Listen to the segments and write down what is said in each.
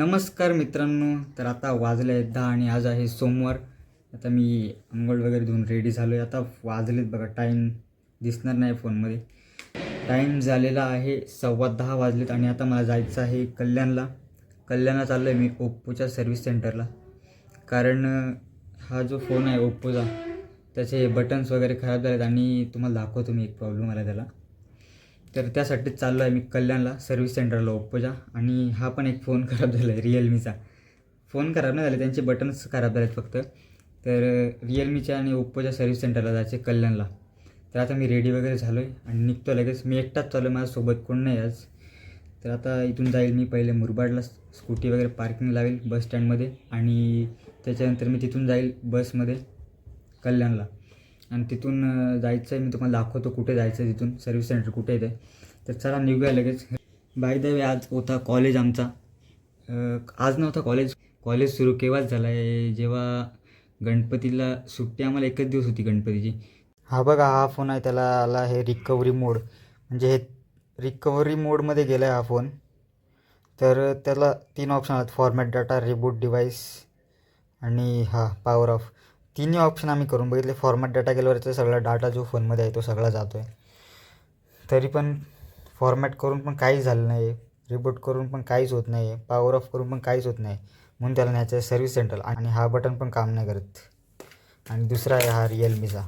नमस्कार मित्रांनो तर आता वाजले आहेत दहा आणि आज आहे सोमवार. आता मी अंघोळ वगैरे धुवून रेडी झालो आहे आता वाजलेत बघा टाईम दिसणार नाही फोनमध्ये. टाईम झालेला आहे सव्वा दहा वाजलेत आणि आता मला जायचं आहे कल्याणला. कल्याणला चाललो आहे मी ओप्पोच्या सर्व्हिस सेंटरला कारण हा जो फोन आहे ओप्पोचा त्याचे बटन्स वगैरे खराब झालेत आणि तुम्हाला दाखवतो मी एक प्रॉब्लेम आला त्याला. तर त्यासाठीच चाललो आहे मी कल्याणला सर्व्हिस सेंटरला ओप्पोच्या आणि हा पण एक फोन खराब झाला आहे रिअलमीचा फोन खराब नाही झाले त्यांचे बटन्स खराब झालेत फक्त. तर रिअलमीच्या आणि ओप्पोच्या सर्व्हिस सेंटरला जायचे कल्याणला. तर आता मी रेडी वगैरे झालो आहे आणि निघतो लगेच. मी एकटाच चालू आहे माझ्यासोबत कोण नाही आज. तर आता इथून जाईल मी पहिले मुरबाडला स्कूटी वगैरे पार्किंग लावेल बस स्टँडमध्ये. आणि त्याच्यानंतर मी तिथून जाईल बसमध्ये कल्याणला. आणि तिथून जायचं आहे मी तुम्हाला दाखवतो कुठे जायचं आहे तिथून सर्व्हिस सेंटर कुठे आहे ते. तर चला निघूया लगेच. बाय द वे आज होता कॉलेज आमचा. आज नव्हता कॉलेज कॉलेज सुरू केव्हाच झाला आहे जेव्हा गणपतीला सुट्टी आम्हाला एकच दिवस होती गणपतीची. हा बघा हा फोन आहे त्याला आला हे रिकव्हरी मोड म्हणजे हे रिकव्हरी मोडमध्ये गेला आहे हा फोन तर त्याला तीन ऑप्शन आहेत. फॉर्मॅट डाटा रिबूट डिव्हाइस आणि हा पॉवर ऑफ तिन्ही ऑप्शन आम्ही करून बघितले. फॉर्मॅट डाटा गेल्यावरचा सगळा डाटा जो फोनमध्ये आहे तो सगळा जातो आहे तरी पण फॉर्मॅट करून पण काहीच झालं नाही आहे रिबूट करून पण काहीच होत नाही आहे पॉवर ऑफ करून पण काहीच होत नाही. म्हणून त्याला न्यायचं आहे सर्व्हिस सेंटर आणि हा बटन पण काम नाही करत. आणि दुसरा आहे हा रिअलमीचा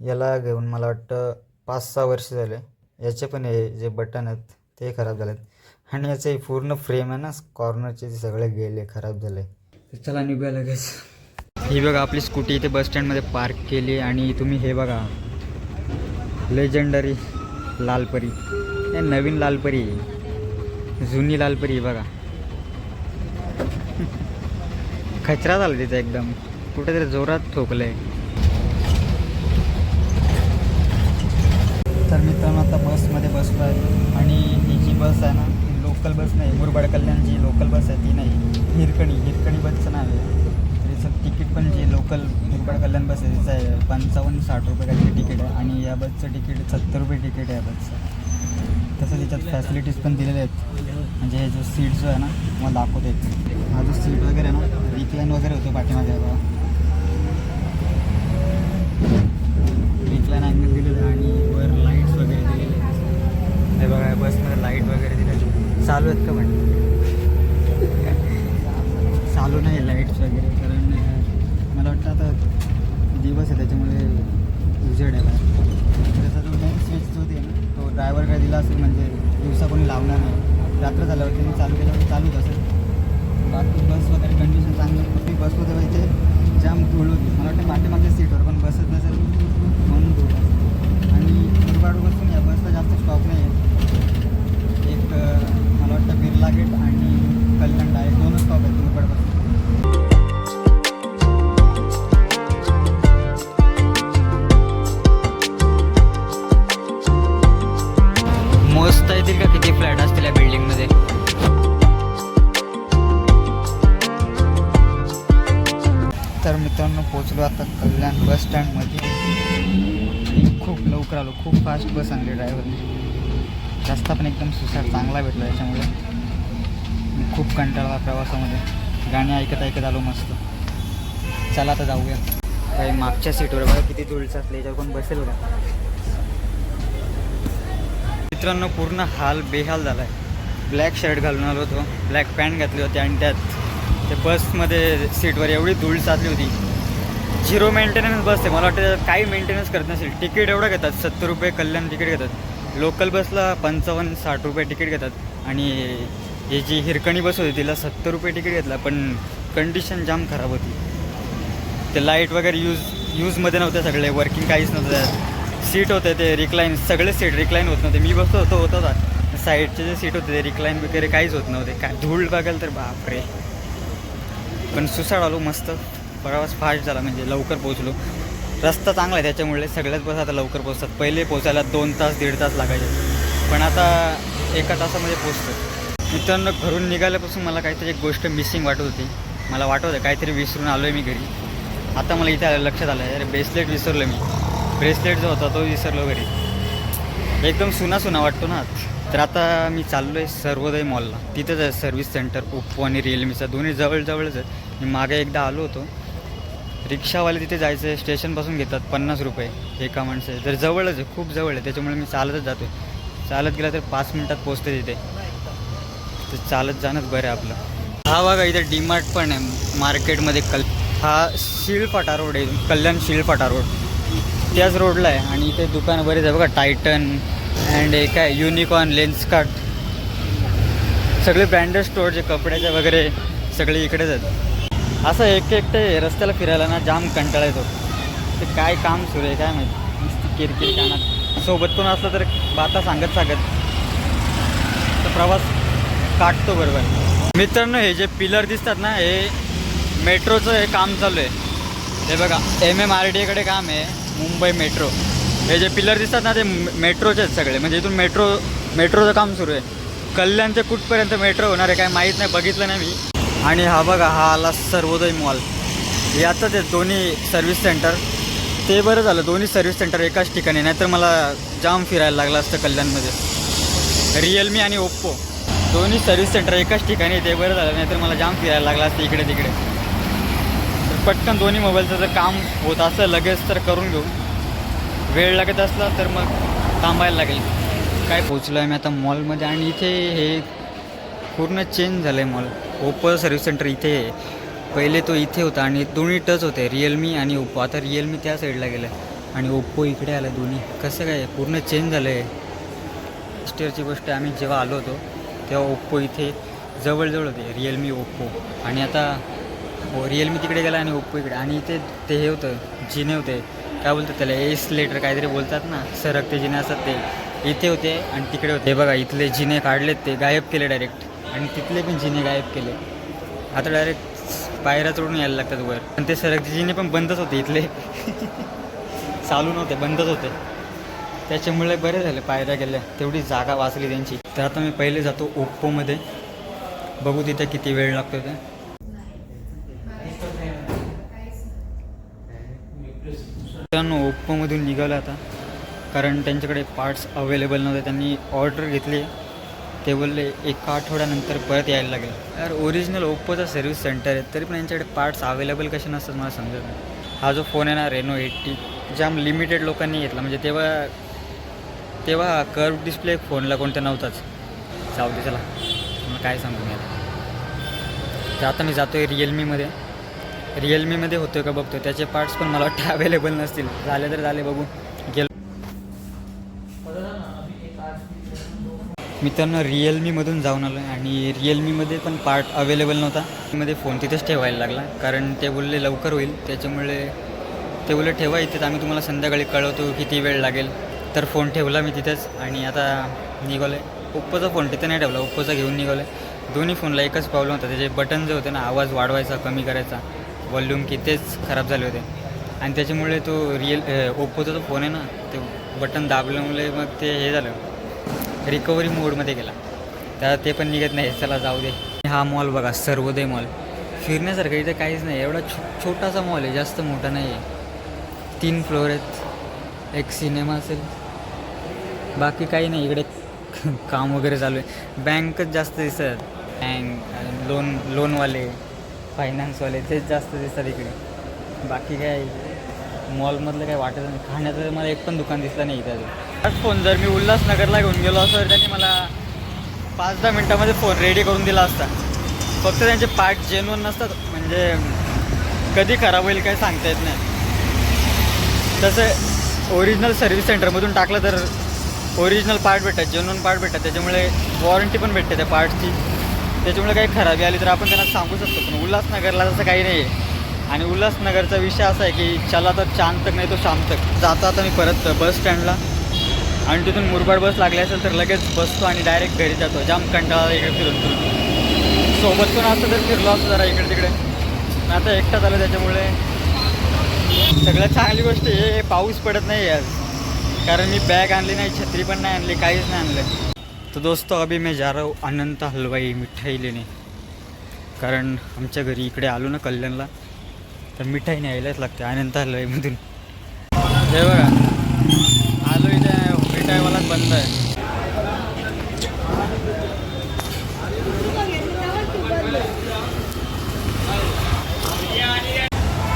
याला घेऊन मला वाटतं पाच सहा वर्ष झाले. याचे पण हे जे बटन आहेत ते खराब झाले आहेत आणि याचे पूर्ण फ्रेम आहे ना कॉर्नरचे ते सगळे गेले खराब झाले. चला निघूया लगेच. ही बघा आपली स्कूटी इथे बस स्टँडमध्ये पार्क केली आणि तुम्ही हे बघा लेजंडरी लालपरी. हे नवीन लालपरी आहे. जुनी लालपरी बघा. खचरा झाला तिचा एकदम. कुठेतरी जोरात ठोकलंय. तर मित्रांनो आता बसमध्ये बसलो आहे. आणि ही जी बस आहे ना ती लोकल बस नाही मुरबाड कल्याण जी लोकल बस आहे ती नाही. हिरकणी हिरकणी बसचं नाव आहे. पण जे लोकल मुरबाड कल्याण बस आहे आहे पंचावन्न साठ रुपये काहीतरी तिकीट आहे आणि या बसचं तिकीट सत्तर रुपये तिकीट आहे या बसचं. तसं त्याच्यात फॅसिलिटीज पण दिलेल्या आहेत. म्हणजे हे जो सीट जो आहे ना मला दाखवते हा जो सीट वगैरे आहे ना रिक्लाईन वगैरे होतो पाठीमागे बघा रिक्लाईन अँगल दिलेलं आहे आणि वर लाईट्स वगैरे दिलेले आहेत. हे बघा बसमध्ये लाइट वगैरे दिलेले चालू आहेत का पण चालू नाही लाईट्स वगैरे कारण अं, मला वाटतं आता दिवस आहे त्याच्यामुळे उजेड आहे बाहेर त्याचा जो मेन स्विच जो आहे ना तो ड्रायव्हर काय दिला असेल म्हणजे दिवसा कोणी लावणार नाही रात्र झाल्यावर त्यांनी चालू केल्यावर म्हणजे चालूच असेल. बाकी बस वगैरे कंडिशन चांगली होती बसमध्ये व्हायचे जाम धूळ होती. मला वाटतं पाठीमागच्या सीटवर पण बसत नसेल. म्हणून धूळ. आहे. आणि मुरबाडपासून या बसला जास्त स्टॉप नाही आहे एक मला वाटतं बिर्ला गेट आणि कल्याण डायरेक्ट दोनच स्टॉप आहेत मुरबाडपासून खूप फास्ट बस आणली ड्रायव्हरने रस्ता पण एकदम सुसाट चांगला भेटला याच्यामुळे. मी खूप कंटाळला प्रवासामध्ये. गाणी ऐकत ऐकत आलो मस्त. चला आता जाऊया. काही मागच्या सीटवर बघा किती धूळ असले याच्यावर कोण बसेल का? मित्रांनो पूर्ण हाल बेहाल झाला आहे ब्लॅक शर्ट घालून आलो होतो. ब्लॅक पॅन्ट घातली होती आणि त्यात ते बसमध्ये सीटवर एवढी धूळ साचली होती. झिरो मेंटेनन्स बस आहे. मला वाटतं काही मेंटेनन्स करत नसेल. तिकीट एवढं घेतात. सत्तर रुपये कल्याण तिकीट घेतात. लोकल बसला पंचावन्न साठ रुपये तिकीट घेतात. आणि ही जी हिरकणी बस होती तिला सत्तर रुपये तिकीट घेतला. पण कंडिशन जाम खराब होती. ते लाइट वगैरे यूज यूजमध्ये नव्हते सगळे. वर्किंग काहीच नव्हतं सीट होते ते रिक्लाईन सगळे सीट रिक्लाईन होत नव्हते. मी बसतो होतो होत होता. साईडचे जे सीट होते ते रिक्लाईन वगैरे काहीच होत नव्हते. काय धूळ बघाल तर बापरे. पण सुसाड आलो मस्त. प्रवास फास्ट झाला म्हणजे लवकर पोहोचलो. रस्ता चांगला आहे त्याच्यामुळे सगळ्याच बस आता लवकर पोहोचतात. पहिले पोचायला दोन तास दीड तास लागायचे. पण आता एका तासामध्ये पोचतो मित्रांनो घरून निघाल्यापासून मला काहीतरी एक गोष्ट मिसिंग वाटत होती. मला वाटत होतं काहीतरी विसरून आलो आहे मी घरी. आता मला इथे आलं लक्षात आलं अरे ब्रेसलेट विसरलो मी. ब्रेसलेट जो होता तो विसरलो घरी. एकदम सुना सुना वाटतो ना. तर आता मी चाललो आहे सर्वोदय मॉलला तिथंच आहे सर्व्हिस सेंटर ओप्पो आणि रिअलमीचा दोन्ही जवळजवळच आहे. मी मागे एकदा आलो होतो. रिक्षावाले तिथे जायचं आहे स्टेशनपासून घेतात पन्नास रुपये एका माणसं तर जवळच आहे खूप जवळ आहे. त्याच्यामुळे मी चालतच जातो आहे चालत गेला तर पाच मिनटात पोचते तिथे. तर चालत जाणंच बरं आहे आपलं. हा बघा इथे डीमार्ट पण आहे. मार्केटमध्ये कल हा शिळफाटा रोड आहे. कल्याण शिळफाटा रोड. त्याच रोडला आहे आणि इथे दुकान बरेच आहे. बघा टायटन अँड हे काय युनिकॉर्न लेन्सकार्ट सगळे ब्रँडेड स्टोअर जे कपड्याचे वगैरे सगळे इकडेच आहेत. असं एक एकटे रस्त्याला फिरायला ना जाम कंटाळा येतो. ते काय काम सुरू आहे काय माहिती? नुसती किरकिर कानात सोबत कोण असलं तर बाता सांगत सांगत. तर प्रवास काटतो बरोबर. मित्रांनो हे जे पिलर दिसतात ना हे मेट्रोचं हे काम चालू आहे. हे बघा एम एम आर डी एकडे काम आहे मुंबई मेट्रो. हे जे पिलर दिसतात ना ते मेट्रोचे आहेत सगळे. म्हणजे इथून मेट्रो मेट्रोचं काम सुरू आहे. कल्याण ते कुठपर्यंत मेट्रो होणार आहे काय माहीत नाही बघितलं नाही मी. आणि हा बघा हा आला सर्वोदय मॉल हे आता ते दोन्ही सर्व्हिस सेंटर ते बरं झालं दोन्ही सर्व्हिस सेंटर एकाच ठिकाणी नाहीतर मला जाम फिरायला लागलं असतं कल्याणमध्ये. रिअलमी आणि ओप्पो दोन्ही सर्व्हिस सेंटर एकाच ठिकाणी ते बरं झालं नाहीतर मला जाम फिरायला लागलं असतं इकडे तिकडे. तर पटकन दोन्ही मोबाईलचं जर काम होत असलं लगेच तर करून घेऊ. वेळ लागत असला तर मग थांबायला लागेल. काय पोचलो आहे मी आता मॉलमध्ये आणि इथे हे पूर्ण चेंज झालं आहे मॉल ओप्पो सर्व्हिस सेंटर इथे आहे. पहिले तो इथे होता आणि दोन्ही टच होते रिअलमी आणि ओप्पो आता रिअलमी त्या साईडला गेलं आणि ओप्पो इकडे आला दोन्ही. कसं काय? पूर्ण चेंज झालं आहे स्टेअरची गोष्ट आम्ही जेव्हा आलो होतो तेव्हा ओप्पो इथे जवळजवळ होते रिअलमी ओप्पो आणि आता हो रिअलमी तिकडे गेला आणि ओप्पो इकडे. आणि इथे ते हे होतं जिने होते. काय बोलतात त्याला? एस लेटर काहीतरी बोलतात ना सरकते जिने असतात ते. इथे होते आणि तिकडे होते. बघा इथले जिने काढलेत ते गायब केले डायरेक्ट आणि तिथले पण जिने गायब केले. आता डायरेक्ट पायऱ्या चढून यायला लागतात वर. आणि ते सरकचे जिने पण बंदच होते इथले. चालू नव्हते बंदच होते. त्याच्यामुळे बरे झाले पायऱ्या गेल्या. तेवढी जागा वाचली त्यांची. तर आता मी पहिले जातो ओप्पोमध्ये. बघू तिथे किती वेळ लागतो ते. त्यांना ओप्पोमधून निघालं आता. कारण त्यांच्याकडे पार्ट्स अवेलेबल नव्हते. त्यांनी ऑर्डर घेतली. ते बोलले एका आठवड्यानंतर परत यायला लागेल. यार ओरिजिनल ओप्पोचा सर्व्हिस सेंटर आहे तरी पण यांच्याकडे पार्ट्स अवेलेबल कसे नसतात मला समजत नाही. हा जो फोन आहे ना रेनो एट्टी जाम लिमिटेड लोकांनी घेतला. म्हणजे तेव्हा तेव्हा कर्व डिस्प्ले फोनला कोणत्या नव्हताच. जाऊ दे चला. मला काय सांगू मी आता. आता मी जातो आहे रिअलमीमध्ये रिअलमीमध्ये होतो का बघतो त्याचे पार्ट्स पण मला वाटतं अवेलेबल नसतील. झाले तर झाले बघू गेलो मित्रांनो रिअलमीमधून जाऊन आलो आणि रिअलमीमध्ये पण पार्ट अवेलेबल नव्हता. मध्ये फोन तिथेच ठेवायला लागला कारण ते बोलले लवकर होईल. त्याच्यामुळे ते बोलले ठेवा इथेच आम्ही तुम्हाला संध्याकाळी कळवतो किती वेळ लागेल. तर फोन ठेवला मी तिथेच आणि आता निघालो आहे ओप्पोचा फोन तिथे नाही ठेवला ओप्पोचा घेऊन निघालो आहे दोन्ही फोनला एकच प्रॉब्लेम होता. त्याचे बटन जे होते ना आवाज वाढवायचा कमी करायचा. वॉल्यूम की तेच खराब झाले होते. आणि त्याच्यामुळे तो रिअल ओप्पोचा जो फोन आहे ना ते बटन दाबल्यामुळे मग ते हे झालं. रिकव्हरी मोडमध्ये गेला. तर ते पण निघत नाही. चला जाऊ दे. हा मॉल बघा सर्वोदय मॉल फिरण्यासारखं इथे काहीच नाही. एवढा छो छोटासा मॉल आहे जास्त मोठा नाही आहे. तीन फ्लोअर आहेत. एक सिनेमा असेल. बाकी काही नाही. इकडे काम वगैरे चालू आहे. बँकच जास्त दिसतात बँक लोन लोनवाले फायनान्सवाले तेच जास्त दिसतात इकडे. बाकी काय? मॉलमधलं काय वाटत नाही. खाण्याचं मला एक पण दुकान दिसलं नाही इथे फोन जर मी उल्हासनगरला घेऊन गेलो असतो तर त्यांनी मला पाच दहा मिनटामध्ये फोन रेडी करून दिला असता. फक्त त्यांचे पार्ट जेन्युन नसतात म्हणजे कधी खराब होईल काही सांगता येत नाही. तसं ओरिजिनल सर्व्हिस सेंटरमधून टाकलं तर ओरिजिनल पार्ट भेटतात जेन्युन पार्ट भेटतात. त्याच्यामुळे वॉरंटी पण भेटते त्या पार्टची त्याच्यामुळे काही खराबी आली तर आपण त्यांना सांगू शकतो पण उल्हासनगरला तसं काही नाही आहे आणि उल्हासनगरचा विषय असा आहे की चला तर चांद तक नाही तो शाम तक जाता आता मी परत बस स्टँडला आणि तिथून मुरबाड बस लागली असेल तर लगेच बसतो आणि डायरेक्ट घरी जातो. जाम कंटाळा इकडे फिरून फिरून. सोबत पण असतं तर फिरलो असतो जरा इकडे तिकडे. आता एकटा झालं त्याच्यामुळे सगळ्यात चांगली गोष्ट हे पाऊस पडत नाही आज. कारण मी बॅग आणली नाही छत्री पण नाही आणली काहीच नाही आणलं. तर दोस्त अभी मैं जा रहा हूँ अनंत हलवाई मिठाई लेने. कारण आमच्या घरी इकडे आलो ना कल्याणला तर मिठाई न्यायलाच लागते अनंत हलवाईमधून. हे बघा. टायमाला बंद आहे.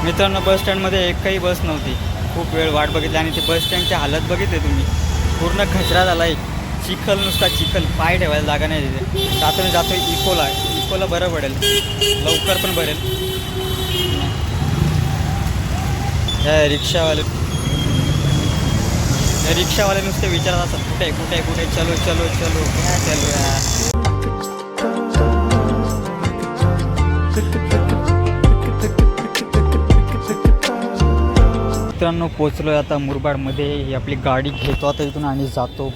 मित्रांनो बस स्टँडमध्ये एकही बस नव्हती. खूप वेळ वाट बघितली आणि ते बस स्टँडची हालत बघितले तुम्ही. पूर्ण खचरा झाला एक. चिखल नुसता चिखल पाय ठेवायला जागा नाही तिथे. जातो मी जातो इकोला इकोला बरं पडेल. लवकर पण पडेल रिक्षावाले रिक्षावाले नुसते विचारत असतात कुठे आहे, कुठे आहे, कुठे चलो चलो चलो काय चलो यार. मित्रांनो पोचलो आता मुरबाडमध्ये. ही आपली गाडी घेतो आता इथून आणि जातो.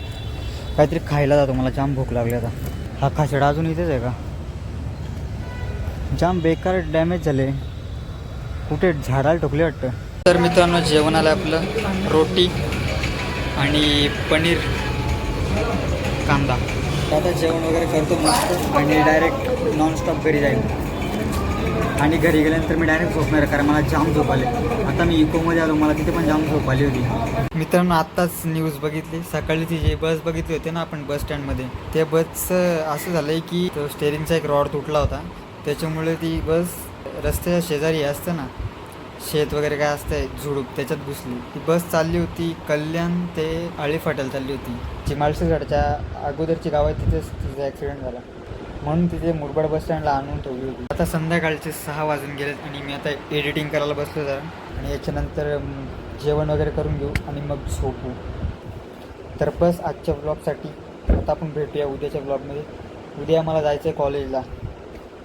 काहीतरी खायला जातो मला जाम भूक लागली आता. हा खासडा अजून इथेच आहे का? जाम बेकार डॅमेज झाले. कुठे झाडाला ठोकले वाटतं. तर मित्रांनो जेवण आलं आपलं. रोटी. आणि पनीर कांदा. आता जेवण वगैरे करतो मस्त आणि डायरेक्ट नॉनस्टॉप घरी जाईल आणि घरी गेल्यानंतर मी डायरेक्ट झोपणार कारण मला जाम झोप आले. आता मी इकोमध्ये आलो मला तिथे पण जाम झोप आली होती. मित्रांनो आत्ताच न्यूज बघितली. सकाळी ती जी बस बघितली होती ना आपण बस स्टँडमध्ये त्या बसचं असं झालं आहे की तो स्टेरिंगचा एक रॉड तुटला होता. त्याच्यामुळे ती बस रस्त्याच्या शेजारी असतं ना शेत वगैरे काय असतंय झुडूप त्याच्यात घुसली. ती बस चालली होती कल्याण ते आळी फाट्याला चालली होती. जी माळशेजडच्या अगोदरची गाव आहे तिथेच तिचा ॲक्सिडेंट झाला. म्हणून तिथे मुरबाड बस स्टँडला आणून ठेवली होती. आता संध्याकाळचे सहा वाजून गेलेत आणि मी आता एडिटिंग करायला बसलो जरा. आणि याच्यानंतर जेवण वगैरे करून घेऊ आणि मग झोपू. तर बस आजच्या ब्लॉगसाठी आता आपण भेटूया उद्याच्या ब्लॉगमध्ये उद्या मला जायचं आहे कॉलेजला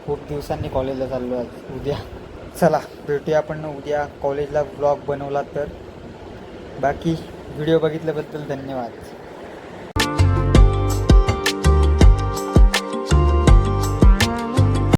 खूप दिवसांनी कॉलेजला चाललो आज. उद्या. चला भेटूया आपण उद्या कॉलेजला ब्लॉग बनवला तर. बाकी व्हिडिओ बघितल्याबद्दल धन्यवाद.